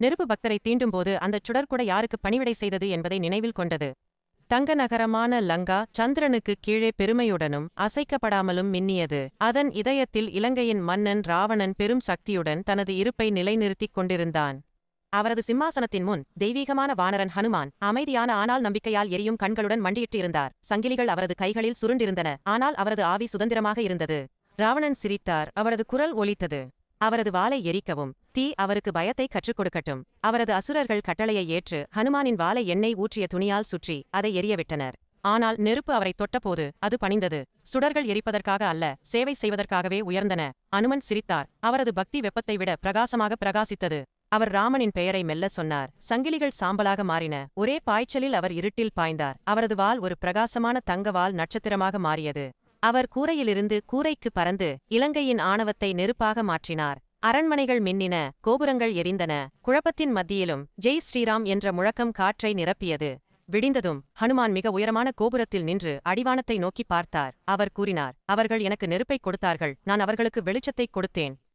நெருப்பு பக்தரை தீண்டும்போது அந்தச் சுடர்குட யாருக்கு பணிவிடை செய்தது என்பதை நினைவில் கொண்டது. தங்க நகரமான லங்கா சந்திரனுக்கு கீழே பெருமையுடனும் அசைக்கப்படாமலும் மின்னியது. அதன் இதயத்தில் இலங்கையின் மன்னன் ராவணன் பெரும் சக்தியுடன் தனது இருப்பை நிலைநிறுத்திக் கொண்டிருந்தான். அவரது சிம்மாசனத்தின் முன் தெய்வீகமான வானரன் ஹனுமான் அமைதியான ஆனால் நம்பிக்கையால் எரியும் கண்களுடன் மண்டியிட்டு இருந்தார் சங்கிலிகள் அவரது கைகளில் சுருண்டிருந்தன ஆனால் அவரது ஆவி சுதந்திரமாக இருந்தது. ராவணன் சிரித்தார் அவரது குரல் ஒலித்தது. அவரது வாளை எரிக்கவும் தீ அவருக்கு பயத்தை கற்றுக் கொடுக்கட்டும் அவரது அசுரர்கள் கட்டளையை ஏற்று ஹனுமானின் வாளை எண்ணெய் ஊற்றிய துணியால் சுற்றி அதை எரியவிட்டனர். ஆனால் நெருப்பு அவரை தொட்டபோது அது பணிந்தது. சுடர்கள் எரிப்பதற்காக அல்ல சேவை செய்வதற்காகவே உயர்ந்தன. அனுமன் சிரித்தார். அவரது பக்தி வெப்பத்தை விட பிரகாசமாக பிரகாசித்தது. அவர் ராமனின் பெயரை மெல்ல சொன்னார். சங்கிலிகள் சாம்பலாக மாறின. ஒரே பாய்ச்சலில் அவர் இருட்டில் பாய்ந்தார். அவரது வால் ஒரு பிரகாசமான தங்க வால் நட்சத்திரமாக மாறியது. அவர் கூரையிலிருந்து கூரைக்கு பறந்து இலங்கையின் ஆணவத்தை நெருப்பாக மாற்றினார். அரண்மனைகள் மின்னின கோபுரங்கள் எரிந்தன. குழப்பத்தின் மத்தியிலும் ஜெய் ஸ்ரீராம் என்ற முழக்கம் காற்றை நிரப்பியது. விடிந்ததும் ஹனுமான் மிக உயரமான கோபுரத்தில் நின்று அடிவானத்தை நோக்கி பார்த்தார். அவர் கூறினார் அவர்கள் எனக்கு நெருப்பைக் கொடுத்தார்கள். நான் அவர்களுக்கு வெளிச்சத்தைக் கொடுத்தேன்.